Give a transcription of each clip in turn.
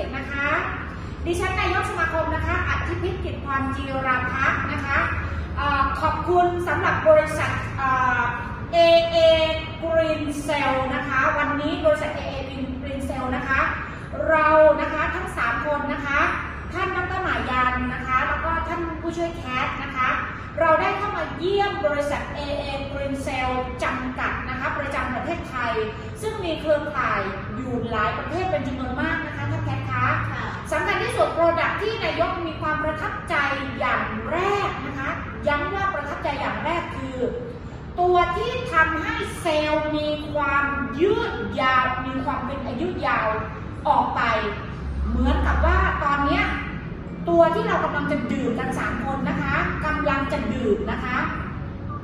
สิกนะคะ ดิฉันนายกสมาคมนะคะอธิพิษกิจพรจีราพักษ์นะคะออขอบคุณสำหรับบริษัทเอ่อ AA Green Cell นะคะ วันนี้บริษัท AA Green Green Cell นะคะ เรานะคะทั้ง 3 คนนะคะ ท่านดรหมายันนะคะ แล้วก็ท่านผู้ช่วยแคทนะคะ เราได้เข้ามาเยี่ยมบริษัท AA Green Cell จำกัดนะคะ ประจำประเทศไทย ซึ่งมีเครือข่ายอยู่หลายประเทศเป็นจำนวนมาก สำคัญที่สุดโปรดักที่นายกมีความประทับใจอย่างแรกนะคะ ย้ำว่าประทับใจอย่างแรกคือ ตัวที่ทำให้เซลล์มีความยืดยาว มีความเป็นอายุยาวออกไป เหมือนกับว่าตอนนี้ตัวที่เรากำลังจะดื่มกันสามคนนะคะกำลังจะดื่มนะคะ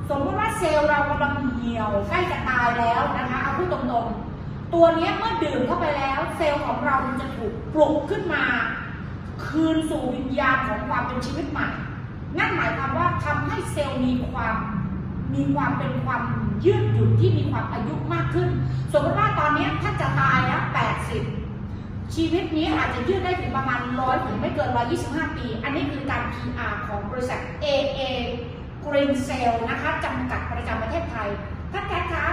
สมมติว่าเซลล์เรากำลังเหี่ยวใกล้จะตายแล้วนะคะเอาพูดตรงๆตัวนี้เมื่อดื่มเข้าไปแล้ว เซลล์ของเรามันจะถูกปลุกขึ้นมา คืนสู่วิญญาณของความเป็นชีวิตใหม่ นั่นหมายความว่าทำให้เซลล์มีความมีความเป็นความยืดหยุ่นที่มีความอายุมากขึ้น สมมติว่าตอนนี้ยท่านจะตายแล้ว80ชีวิตนี้อาจจะยืดได้ถึงประมาณร้อยถึงไม่เกิน125ปี อันนี้คือการ PR ของบริษัท AA Green Cell นะคะจำกัดประจำประเทศไทยท่านแคทคะ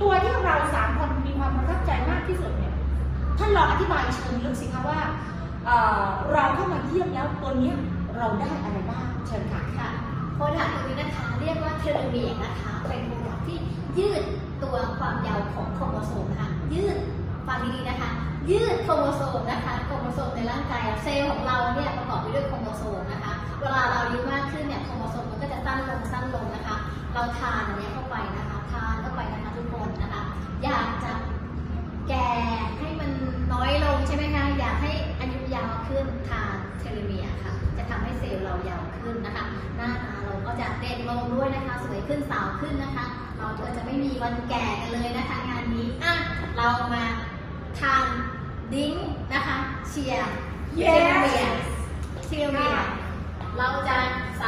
ตัวที่เราสามคนมีความประทับใจมากที่สุดเนี่ยท่านลองอธิบายเชิงลึกสิคะว่า เราเข้ามาเยี่ยมแล้วตัวนี้เราได้อะไรบ้างเชิญค่ะค่ะโปรดักต์ตัวนี้นะคะเรียกว่าเทโลเมียร์นะคะเป็นโปรดักต์ที่ยืดตัวความยาวของโครโมโซมค่ะยืดฟังดีๆนะคะ ยืดโครโมโซมนะคะโครโมโซมในร่างกายเซลล์ของเราเนี่ยประกอบไปด้วยโครโมโซมนะคะ เวลาเราอายุมากขึ้นเนี่ยโครโมโซมมันก็จะสั้นลงสั้นลงนะคะ เราทานอันนี้เข้าไปนะคะ ขึ้นนะคะ หน้าตาเราก็จะเด็กลงด้วยนะคะ สวยขึ้นสาวขึ้นนะคะ เราก็จะไม่มีวันแก่กันเลยนะคะ งานนี้อะเรามาทานดิ้งนะคะ เชียร์ Yes เทโลเมียร์เทโลเมียร์เราจะสาวเรา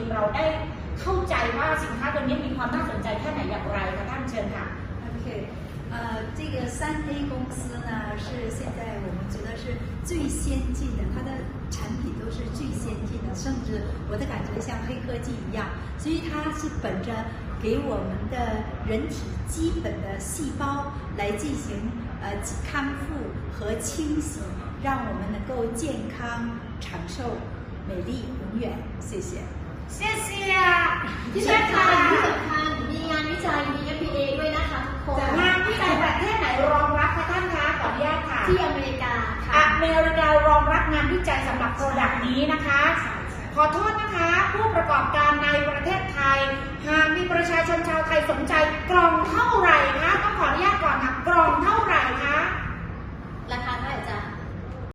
ชนชาวจีนเราได้เข้าใจว่าสินค้าตัวนี้มีความน่าสนใจแค่ไหนอย่างไรคะท่านเชิญค่ะ OK，呃，这个三 A 公司呢是现在我们觉得是最先进的，它的产品都是最先进的，甚至我的感觉像黑科技一样，所以它是本着给我们的人体基本的细胞来进行呃康复和清洗，让我们能够健康长寿、美丽永远。谢谢。 เสียเสียที่เชิญสำคัค่ะญที่สำคัญมีงานวิจัยมี FDA ด้วยนะคะทุกคนงานวิจัยประเทศไหนรองรับคะท่านคะขออนุญาตค่ะ ที่อเมริกาอค่ะเมริการองรับงานวิจัยสำหรับโปรดักต์นี้นะคะ ขอโทษนะคะ ผู้ประกอบการในประเทศไทย หากมีประชาชนชาวไทยสนใจกล่องเท่าไหร่คะต้องขออนุญาตก่อนค่ะกล่องเท่าไหร่